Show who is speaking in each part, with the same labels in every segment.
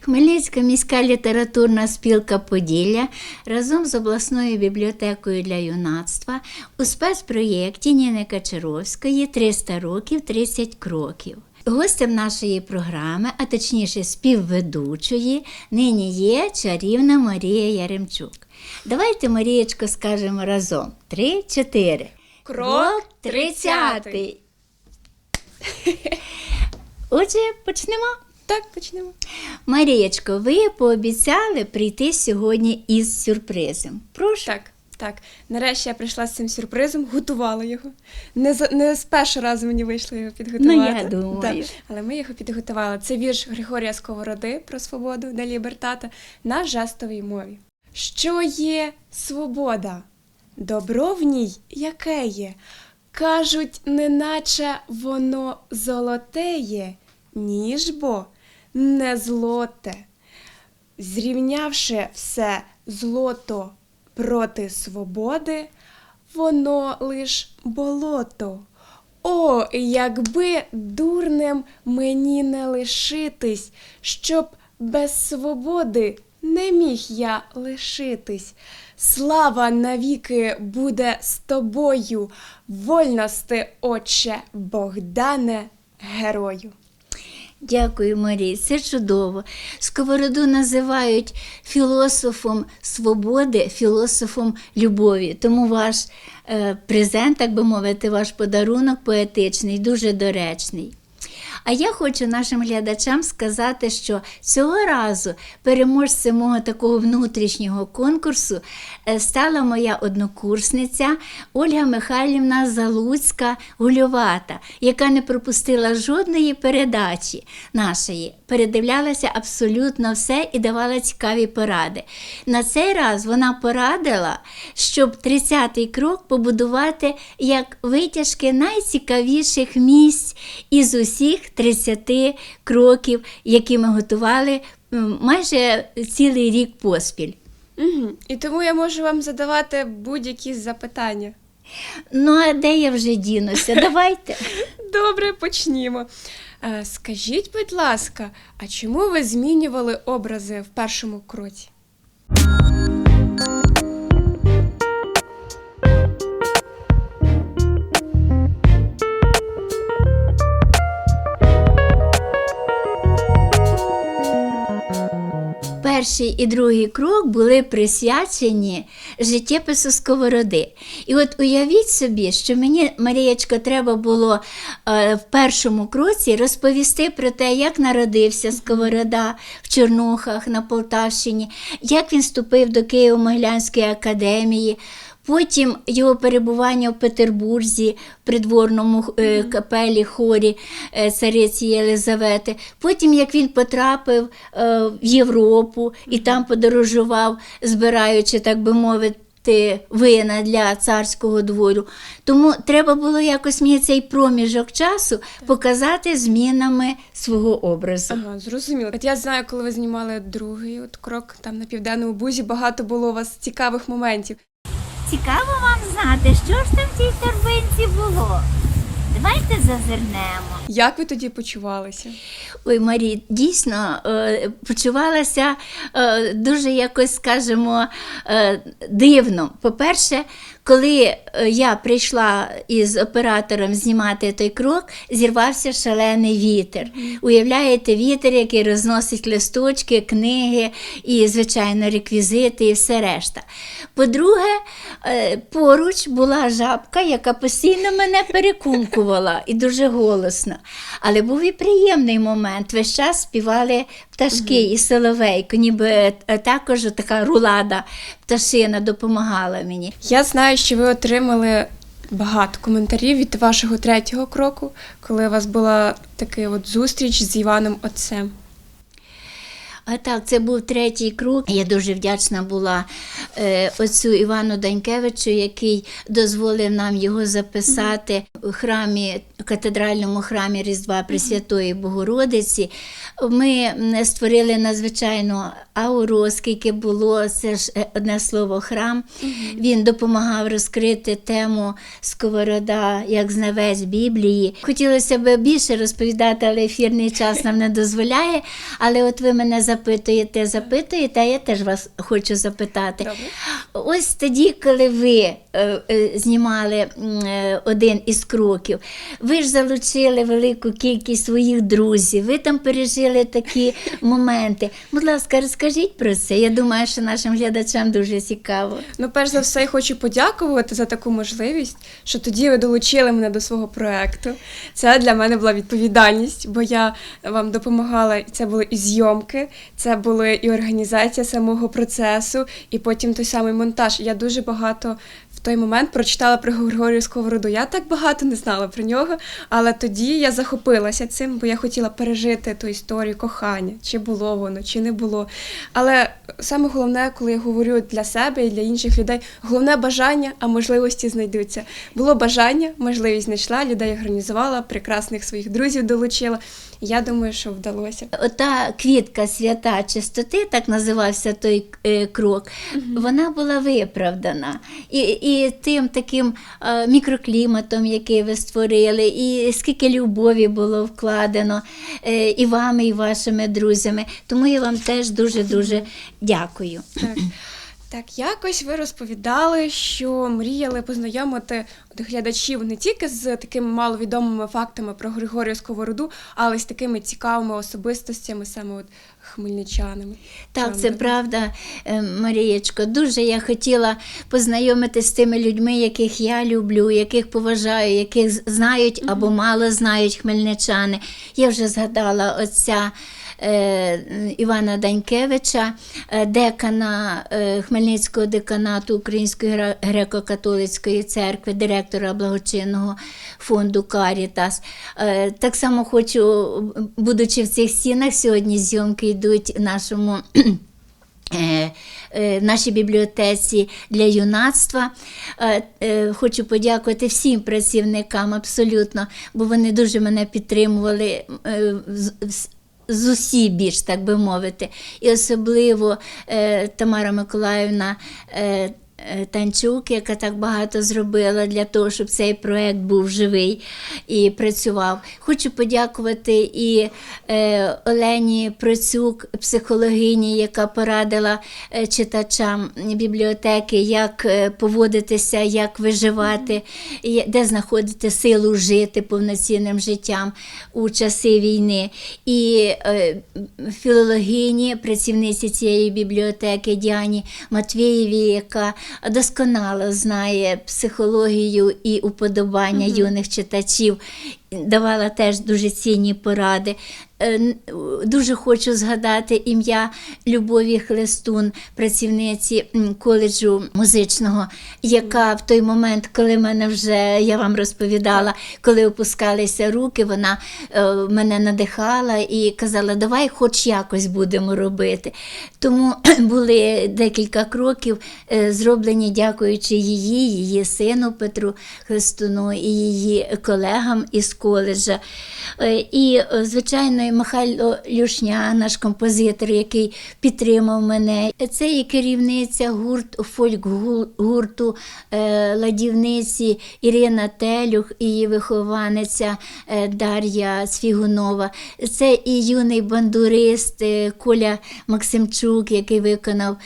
Speaker 1: Хмельницька міська літературна спілка Поділля разом з обласною бібліотекою для юнацтва у спецпроєкті Ніни Качаровської «300 років 30 кроків. Гостем нашої програми, а точніше співведучої, нині є чарівна Марія Яремчук. Давайте, Марієчко, скажемо разом: три-чотири.
Speaker 2: Крок
Speaker 1: тридцятий. Отже, почнемо.
Speaker 2: Так, почнемо.
Speaker 1: Марієчко, ви пообіцяли прийти сьогодні із сюрпризом. Прошу.
Speaker 2: Так, так. Нарешті я прийшла з цим сюрпризом, готувала його. Не, за, не з першого разу мені вийшло його підготувати.
Speaker 1: Ну, я думаю.
Speaker 2: Так, але ми його підготували. Це вірш Григорія Сковороди про свободу де лібертата на жестовій мові. Що є свобода? Добро в ній яке є? Кажуть, неначе воно золотеє, ніж бо не злоте. Зрівнявши все злото проти свободи, воно лиш болото. О, якби дурнем мені не лишитись, щоб без свободи не міг я лишитись. Слава навіки буде з тобою, вольності, отче Богдане, герою.
Speaker 1: Дякую, Марій. Це чудово. Сковороду називають філософом свободи, філософом любові. Тому ваш е, презент, так би мовити, ваш подарунок поетичний, дуже доречний. А я хочу нашим глядачам сказати, що цього разу переможцем мого такого внутрішнього конкурсу е, стала моя однокурсниця Ольга Михайлівна Залуцька Гульовата, яка не пропустила жодної передачі нашої, передивлялася абсолютно все і давала цікаві поради. На цей раз вона порадила, щоб 30-й крок побудувати як витяжки найцікавіших місць із усіх 30 кроків, які ми готували майже цілий рік поспіль.
Speaker 2: Угу. І тому я можу вам задавати будь-які запитання.
Speaker 1: Ну, а де я вже дінуся? Давайте.
Speaker 2: Добре, почнімо. Е, скажіть, будь ласка, а чому ви змінювали образи в першому кроці?
Speaker 1: Перший і другий крок були присвячені життєпису сковороди. І от уявіть собі, що мені, Марієчко, треба було е, в першому кроці розповісти про те, як народився Сковорода в Чорнухах на Полтавщині, як він вступив до Києво-Могилянської академії. Потім його перебування в Петербурзі, в придворному е, капелі хорі е, цариці Єлизавети. Потім як він потрапив е, в Європу і там подорожував, збираючи, так би мовити, вина для царського двору. Тому треба було якось мені цей проміжок часу показати змінами свого образу.
Speaker 2: Ага, зрозуміло. От я знаю, коли ви знімали другий от крок там на південному бузі, багато було у вас цікавих моментів.
Speaker 1: Цікаво вам знати, що ж там в цій торбинці було. Давайте зазирнемо.
Speaker 2: Як ви тоді почувалися?
Speaker 1: Ой, Марі, дійсно е, почувалася е, дуже якось, скажімо, е, дивно. По-перше, коли е, я прийшла із оператором знімати той крок, зірвався шалений вітер. Уявляєте, вітер, який розносить листочки, книги і, звичайно, реквізити і все решта. По-друге, е, поруч була жабка, яка постійно мене перекумкувала і дуже голосно. Але був і приємний момент. Весь час співали пташки і соловейко, ніби е, також така рулада пташина допомагала мені.
Speaker 2: Я знаю, що ви отримали багато коментарів від вашого третього кроку, коли у вас була така от зустріч з Іваном Отцем.
Speaker 1: А так, це був третій крок. Я дуже вдячна була е, отцю Івану Данькевичу, який дозволив нам його записати у храмі, катедральному храмі Різдва Пресвятої Богородиці. Ми створили надзвичайну Ауро, скільки було, це ж е, одне слово храм. Він допомагав розкрити тему Сковорода як знавець Біблії. Хотілося б більше розповідати, але ефірний час нам не дозволяє. Але от ви мене запитуєте, запитуєте, а я теж вас хочу запитати.
Speaker 2: Добре.
Speaker 1: Ось тоді, коли ви знімали е, один із кроків, ви ж залучили велику кількість своїх друзів, ви там пережили такі моменти. Будь ласка, розкажіть про це. Я думаю, що нашим глядачам дуже цікаво.
Speaker 2: Ну, перш за все, я хочу подякувати за таку можливість, що тоді ви долучили мене до свого проекту. Це для мене була відповідальність, бо я вам допомагала, це були і зйомки, це були і організація самого процесу, і потім той самий монтаж. Я дуже багато в той момент прочитала про Григорія Сковороду. Я так багато не знала про нього, але тоді я захопилася цим, бо я хотіла пережити ту історію кохання, чи було воно, чи не було. Але саме головне, коли я говорю для себе і для інших людей, головне бажання, а можливості знайдуться. Було бажання, можливість знайшла, людей організувала, прекрасних своїх друзів долучила. Я думаю, що вдалося.
Speaker 1: Ота квітка свята чистоти, так називався той е, крок, вона була виправдана. І, і тим таким е, мікрокліматом, який ви створили, і скільки любові було вкладено е, і вами, і вашими друзями. Тому я вам теж дуже-дуже дякую.
Speaker 2: Так. Так, якось ви розповідали, що мріяли познайомити глядачів не тільки з такими маловідомими фактами про Григорія Сковороду, але й з такими цікавими особистостями, саме от хмельничанами.
Speaker 1: Так, це правда, е, Марієчко. Дуже я хотіла познайомитись з тими людьми, яких я люблю, яких поважаю, яких знають або мало знають хмельничани. Я вже згадала отця. Е, Івана Данькевича, е, декана е, Хмельницького деканату Української греко-католицької церкви, директора благочинного фонду Карітас. Так само хочу, будучи в цих стінах, сьогодні зйомки йдуть нашому. нашій бібліотеці для юнацтва. Хочу подякувати всім працівникам абсолютно, бо вони дуже мене підтримували з- усі біч, так би мовити. І особливо е, Тамара Миколаївна. е, Танчук, яка так багато зробила для того, щоб цей проект був живий і працював. Хочу подякувати і е, Олені Процюк, психологині, яка порадила е, читачам бібліотеки, як е, поводитися, як виживати, де знаходити силу жити повноцінним життям у часи війни. І е, філологині, працівниці цієї бібліотеки Діані Матвієві, яка досконало знає психологію і уподобання юних читачів, давала теж дуже цінні поради. Е, Дуже хочу згадати ім'я Любові Хлестун, працівниці коледжу музичного, яка в той момент, коли мене вже я вам розповідала, коли опускалися руки, вона е, мене надихала і казала, давай хоч якось будемо робити. Тому були декілька кроків е, зроблені, дякуючи її, її сину Петру Хлестуну і її колегам із коледжа. Е, І, е, звичайно, і Михайло Люшня, наш композитор, який підтримав мене. Це і керівниця гурт, фольк-гурту е, ладівниці Ірина Телюх її вихованиця Дар'я Свігунова. Це і юний бандурист Коля Максимчук, який виконав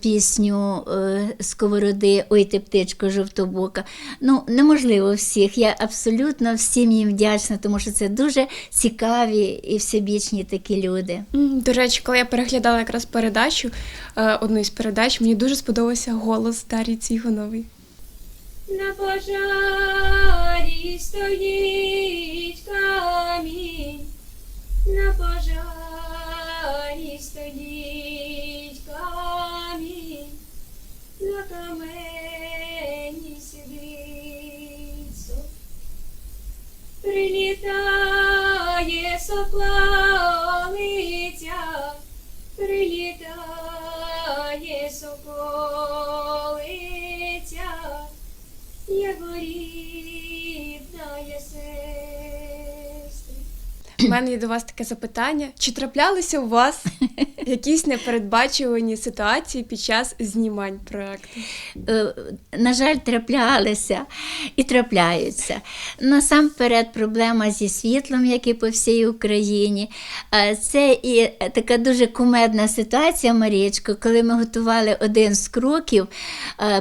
Speaker 1: пісню Сковороди Ой ти птичко жовтобока. Ну, неможливо всіх. Я абсолютно всім їм вдячна, тому що це дуже цікаві і всебічні такі люди.
Speaker 2: До речі, коли я переглядала якраз передачу, е, одну із передач, мені дуже сподобався голос Дар'ї Цігонової.
Speaker 3: На пожарі стоїть камінь, на пожарі стоїть Прилітає прилітає соколиця, як горівна сестри.
Speaker 2: У мене є до вас таке запитання: чи траплялися у вас якісь непередбачувані ситуації під час знімань проекту?
Speaker 1: На жаль, траплялися і трапляються. Насамперед, проблема зі світлом, як і по всій Україні. Це і така дуже кумедна ситуація, Марічко, коли ми готували один з кроків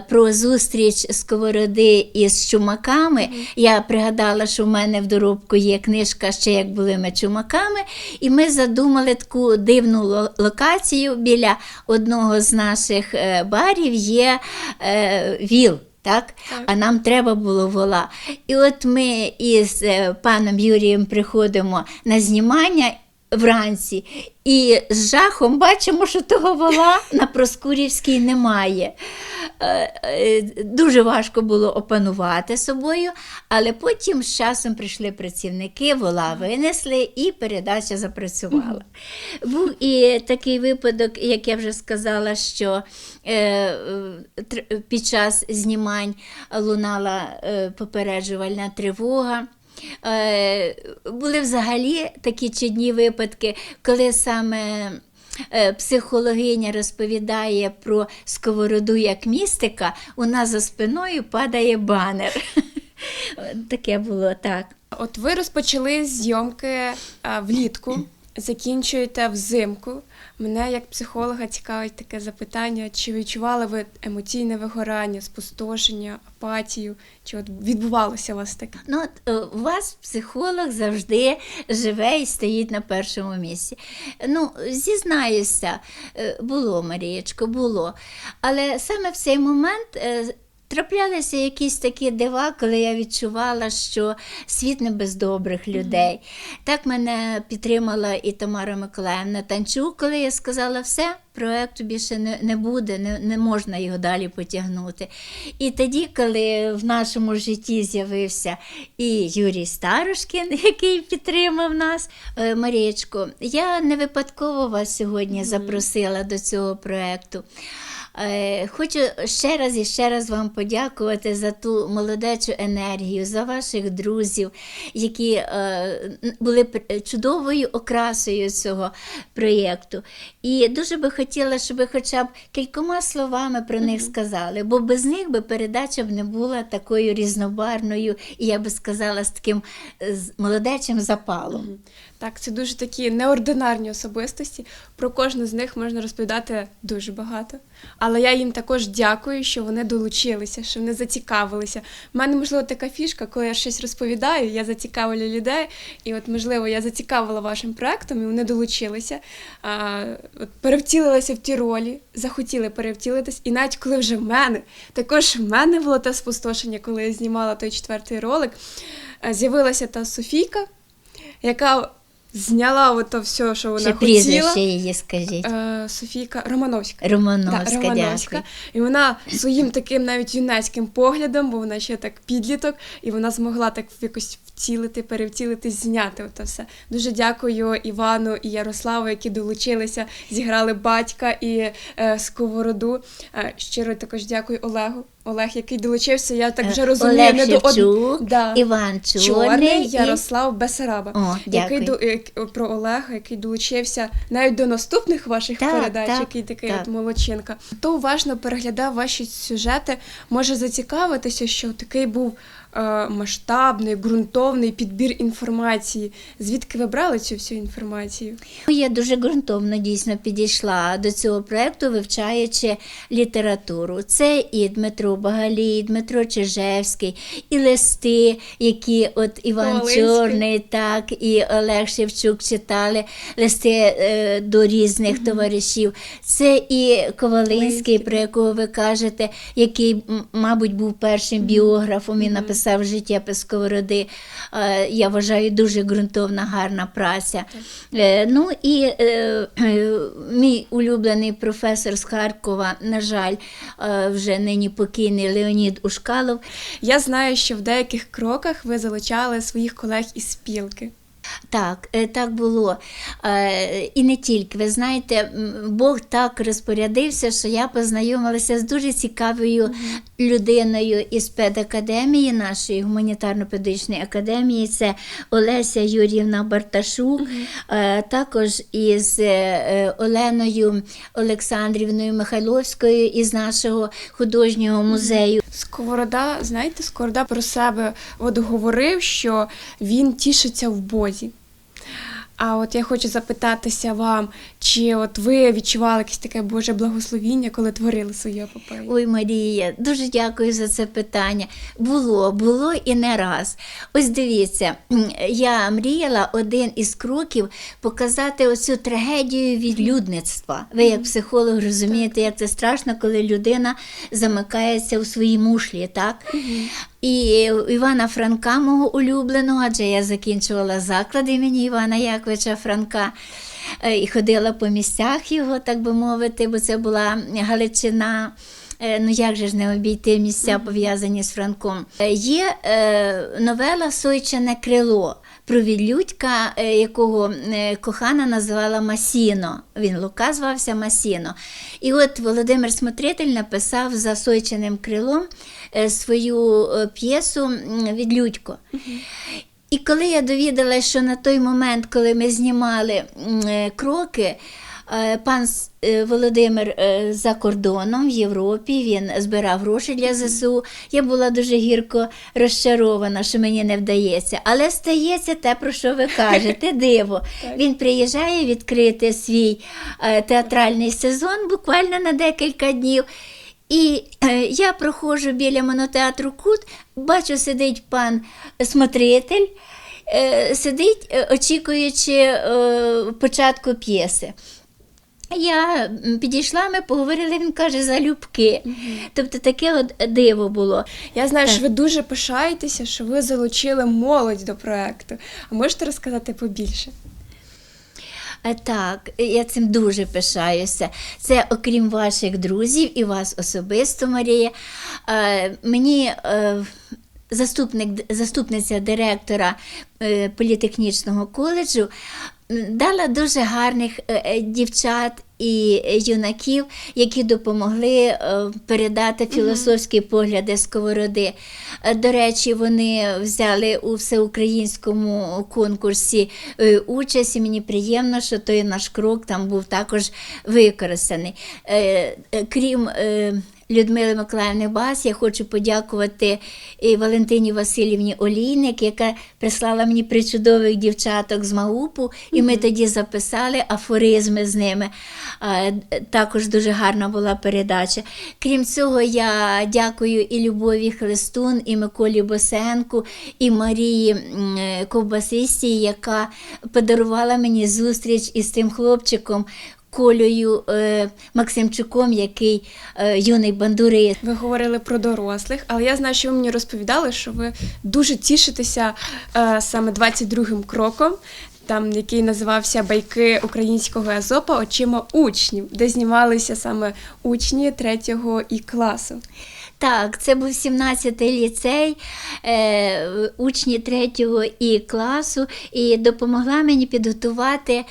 Speaker 1: про зустріч сковороди із чумаками. Я пригадала, що в мене в доробку є книжка ще як були ми чумаками, і ми задумали таку дивну локацію біля одного з наших е, барів є е, віл. Так?
Speaker 2: Так.
Speaker 1: А нам треба було вола. І от ми із е, паном Юрієм приходимо на знімання вранці, і з жахом бачимо, що того вола на Проскурівській немає. Е, е, Дуже важко було опанувати собою, але потім з часом прийшли працівники, вола винесли і передача запрацювала. Був і такий випадок, як я вже сказала, що е, під час знімань лунала попереджувальна тривога. Е, були взагалі такі чудні випадки, коли саме е, психологиня розповідає про сковороду як містика, у нас за спиною падає банер. Таке було так.
Speaker 2: От ви розпочали зйомки влітку, закінчуєте взимку. Мене як психолога цікавить таке запитання: чи відчували ви емоційне вигорання, спустошення, апатію? Чи от відбувалося у вас таке?
Speaker 1: Ну, е, у вас психолог завжди живе і стоїть на першому місці. Ну, зізнаюся, е, було, Марієчко, було. Але саме в цей момент. Траплялися якісь такі дива, коли я відчувала, що світ не без добрих людей. Так мене підтримала і Тамара Миколаївна Танчук, коли я сказала, все, проекту більше не, не буде, не, не можна його далі потягнути. І тоді, коли в нашому житті з'явився і Юрій Старошкін, який підтримав нас, е, Марієчко, я не випадково вас сьогодні запросила до цього проекту. Е, Хочу ще раз і ще раз вам подякувати за ту молодечу енергію, за ваших друзів, які е, були чудовою окрасою цього проєкту. І дуже би хотіла, щоб ви хоча б кількома словами про них сказали, бо без них би передача б не була такою різнобарною, і я би сказала, з таким е, молодечим запалом.
Speaker 2: Так, це дуже такі неординарні особистості. Про кожну з них можна розповідати дуже багато. Але я їм також дякую, що вони долучилися, що вони зацікавилися. У мене, можливо, така фішка, коли я щось розповідаю, я зацікавлю людей. І от, можливо, я зацікавила вашим проектом, і вони долучилися, а, от, перевтілилися в ті ролі, захотіли перевтілитись. І навіть коли вже в мене, також в мене було те спустошення, коли я знімала той четвертий ролик, з'явилася та Софійка, яка зняла ото все, що вона
Speaker 1: Ще
Speaker 2: хотіла.
Speaker 1: прізвище її скажіть.
Speaker 2: Е, Софійка Романовська.
Speaker 1: Романовська,
Speaker 2: Да, Романовська.
Speaker 1: дякую.
Speaker 2: І вона своїм таким навіть юнацьким поглядом, бо вона ще так підліток, і вона змогла так якось втілити, перевтілити, зняти ото все. Дуже дякую Івану і Ярославу, які долучилися, зіграли батька і е, сковороду. Е, щиро також дякую Олегу. Олег, який долучився, я так вже
Speaker 1: Е,
Speaker 2: розумію,
Speaker 1: Олег
Speaker 2: не до од- Да.
Speaker 1: Іван Чорний,
Speaker 2: Чорний
Speaker 1: і-
Speaker 2: Ярослав Бесараба,
Speaker 1: О,
Speaker 2: який до про Олега, який долучився навіть до наступних ваших
Speaker 1: Так,
Speaker 2: передач,
Speaker 1: так,
Speaker 2: який такий
Speaker 1: так.
Speaker 2: от молодчинка. Хто уважно переглядав ваші сюжети, може зацікавитися, що такий був е, масштабний, ґрунтовний підбір інформації. Звідки ви брали цю всю інформацію?
Speaker 1: Я дуже ґрунтовно дійсно підійшла до цього проєкту, вивчаючи літературу. Це і Дмитро Багалій, Дмитро Чижевський, і листи, які от Іван
Speaker 2: Ковалинський.
Speaker 1: Чорний, так, і Олег Шевчук читали листи е, до різних товаришів. Це і Ковалинський,
Speaker 2: Ковалинський.
Speaker 1: про якого ви кажете, який, мабуть, був першим біографом і написав життєпис Сковороди. Е, Я вважаю, дуже ґрунтовна, гарна праця. Е, Ну і е, е, мій улюблений професор з Харкова, на жаль, е, вже нині покійний Леонід Ушкалов.
Speaker 2: Я знаю, що в деяких кроках ви залучали своїх колег із спілки.
Speaker 1: Так, е, так було. Е, І не тільки. Ви знаєте, Бог так розпорядився, що я познайомилася з дуже цікавою людиною із педакадемії, нашої гуманітарно-педагогічної академії. Це Олеся Юрівна Барташук, е, також із Оленою Олександрівною Михайловською із нашого художнього музею.
Speaker 2: Сковорода, знаєте, Сковорода про себе от говорив, що він тішиться в Бозі. А от я хочу запитатися вам, чи от ви відчували якесь таке Боже благословіння, коли творили свою епопею?
Speaker 1: Ой, Марія, дуже дякую за це питання. Було, було і не раз. Ось дивіться, я мріяла один із кроків показати оцю трагедію відлюдництва. Ви, як психолог, розумієте, як це страшно, коли людина замикається у своїй мушлі, так? І Івана Франка, мого улюбленого, адже я закінчувала заклад імені Івана Яковича Франка. е, І ходила по місцях його, так би мовити, бо це була Галичина. Е, Ну як же ж не обійти місця пов'язані з Франком? Е, Є новела Сойчине крило про відлюдька, якого кохана називала Масіно. Він Лука звався Масіно. І от Володимир Смотритель написав за Сойчиним крилом свою п'єсу Відлюдько. І коли я довідалася, що на той момент, коли ми знімали е, кроки, е, пан е, Володимир за кордоном в Європі, він збирав гроші для ЗСУ. Я була дуже гірко розчарована, що мені не вдається. Але стається те, про що ви кажете, диво. Він приїжджає відкрити свій театральний сезон буквально на декілька днів. І я проходжу біля монотеатру Кут, бачу, сидить пан смотритель, е, сидить, е, очікуючи е, початку п'єси. Я підійшла, ми поговорили, він каже, залюбки. Тобто таке от диво було.
Speaker 2: Я знаю,
Speaker 1: Так.
Speaker 2: що ви дуже пишаєтеся, що ви залучили молодь до проекту. А можете розказати побільше?
Speaker 1: Е, Так, я цим дуже пишаюся. Це окрім ваших друзів і вас особисто, Марія. е, Мені е, заступник, заступниця директора політехнічного коледжу дала дуже гарних дівчат і юнаків, які допомогли е, передати філософські погляди сковороди. Е, До речі, вони взяли у всеукраїнському конкурсі е, участь, і мені приємно, що той наш крок там був також використаний. Крім Людмили Миколаївни Бас, я хочу подякувати і Валентині Васильівні Олійник, яка прислала мені причудових дівчаток з Маупу, і ми тоді записали афоризми з ними. Також дуже гарна була передача. Крім цього, я дякую і Любові Хлестун, і Миколі Босенку, і Марії е, яка подарувала мені зустріч із тим хлопчиком. Колею е, Максимчуком, який е, юний бандурист.
Speaker 2: Ви говорили про дорослих, але я знаю, що ви мені розповідали, що ви дуже тішитеся е, саме 22-м кроком, там який називався Байки українського Азопа очима учнів, де знімалися саме учні 3-го і класу.
Speaker 1: Так, це був 17-й ліцей, е, учні 3 і класу, і допомогла мені підготувати,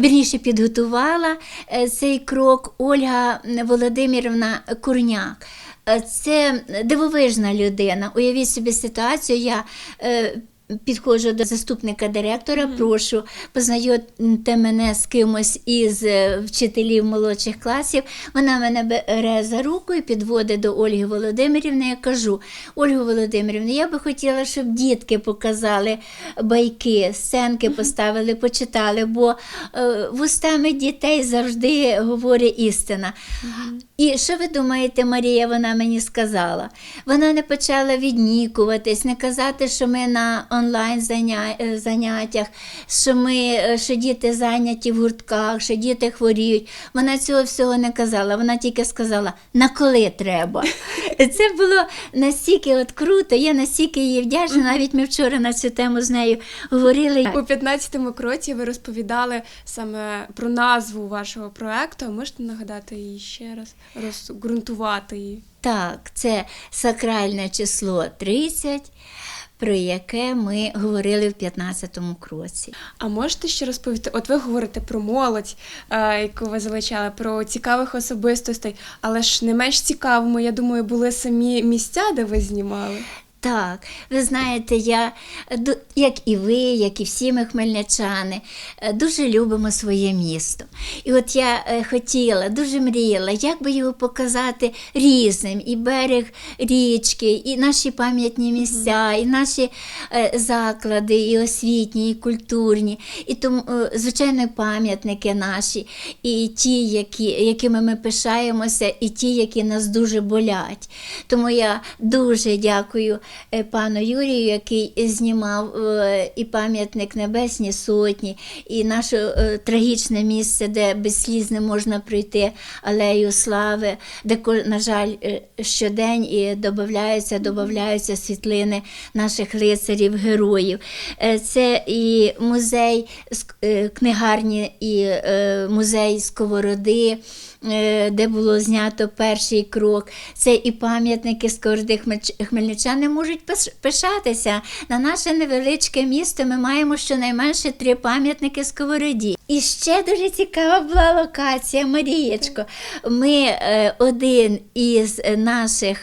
Speaker 1: вірніше підготувала е, цей крок Ольга Володимирівна Курняк. Е, Це дивовижна людина. Уявіть собі ситуацію. Я е, підходжу до заступника директора, прошу познайомте мене з кимось із е, вчителів молодших класів. Вона мене бере за руку і підводить до Ольги Володимирівни. Я кажу: Ольга Володимирівна, я би хотіла, щоб дітки показали байки, сценки поставили, почитали, бо е, вустами дітей завжди говорить істина. І що ви думаєте, Марія, вона мені сказала? Вона не почала віднікуватись, не казати, що ми на онлайн е, заняттях, що ми е, що діти зайняті в гуртках, що діти хворіють. Вона цього всього не казала. Вона тільки сказала, на коли треба. Це було настільки от круто. Я настільки їй вдячна. Навіть ми вчора на цю тему з нею говорили.
Speaker 2: У 15-му кроці ви розповідали саме про назву вашого проекту. Можете нагадати її ще раз, розґрунтувати її?
Speaker 1: Так, це сакральне число 30, про яке ми говорили в 15-му кроці.
Speaker 2: А можете ще розповісти? От ви говорите про молодь, е, яку ви залучали, про цікавих особистостей, але ж не менш цікавими, я думаю, були самі місця, де ви знімали.
Speaker 1: Так, ви знаєте, я, як і ви, як і всі ми хмельничани, е, дуже любимо своє місто. І от я е, хотіла, дуже мріяла, як би його показати різним, і берег річки, і наші пам'ятні місця, і наші е, заклади, і освітні, і культурні, і тому, звичайно, пам'ятники наші, і ті, які, якими ми пишаємося, і ті, які нас дуже болять. Тому я дуже дякую пану Юрію, який знімав е, і пам'ятник Небесні Сотні, і наше е, трагічне місце, де без сліз не можна пройти алею слави, де, на жаль, е, щодень і додаються, додаються світлини наших лицарів, героїв. Е, Це і музей е, книгарні, і е, музей Сковороди. Е, Де було знято перший крок, це і пам'ятники з кожди хмельничани можуть пишатися. На наше невеличке місто ми маємо щонайменше три пам'ятники Сковороді. І ще дуже цікава була локація, Марієчко. Ми е, один із наших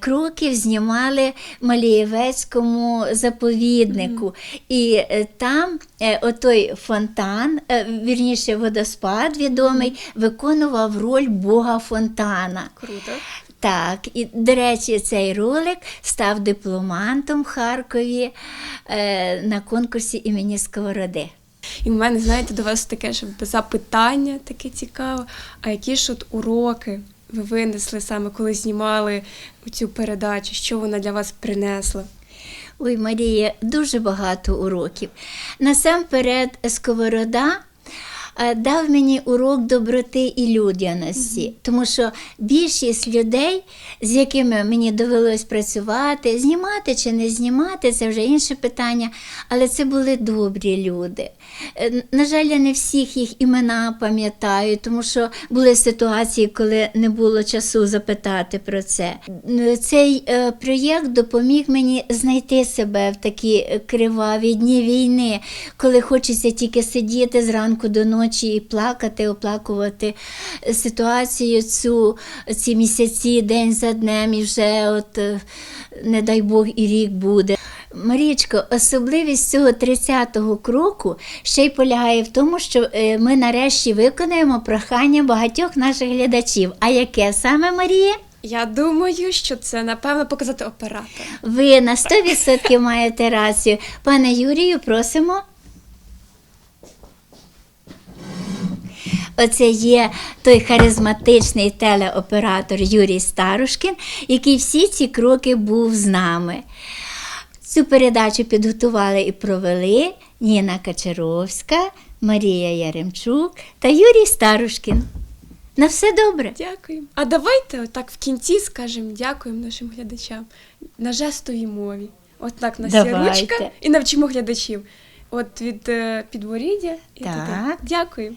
Speaker 1: кроків знімали Малієвецькому заповіднику. І е, там е, отой фонтан, е, вірніше водоспад відомий, виконував роль Бога фонтана.
Speaker 2: Круто.
Speaker 1: Так, і до речі, цей ролик став дипломантом в Харкові е, на конкурсі імені Сковороди.
Speaker 2: І в мене, знаєте, до вас таке ж запитання таке цікаве. А які ж от уроки ви винесли саме, коли знімали цю передачу? Що вона для вас принесла?
Speaker 1: Ой, Марія, дуже багато уроків. Насамперед, Сковорода дав мені урок доброти і людяності, тому що більшість людей, з якими мені довелось працювати, знімати чи не знімати, це вже інше питання, але це були добрі люди. Е, На жаль, я не всіх їх імена пам'ятаю, тому що були ситуації, коли не було часу запитати про це. Цей е, проєкт допоміг мені знайти себе в такі е, криваві дні війни, коли хочеться тільки сидіти зранку до ночі і плакати, оплакувати ситуацію цю ці місяці день за днем, і вже от е, не дай Бог і рік буде. Марічко, особливість цього 30-го кроку ще й полягає в тому, що е, ми нарешті виконаємо прохання багатьох наших глядачів. А яке саме Марія?
Speaker 2: Я думаю, що це напевно показати оператора.
Speaker 1: Ви на 100% маєте рацію. Пане Юрію, просимо. Оце є той харизматичний телеоператор Юрій Старушкін, який всі ці кроки був з нами. Цю передачу підготували і провели Ніна Качаровська, Марія Яремчук та Юрій Старушкін. На все добре.
Speaker 2: Дякую. А давайте отак в кінці скажемо дякуємо нашим глядачам на жестовій мові. От так на ручка і навчимо глядачів. От від е, підборіддя і
Speaker 1: Так.
Speaker 2: туди.
Speaker 1: Дякую.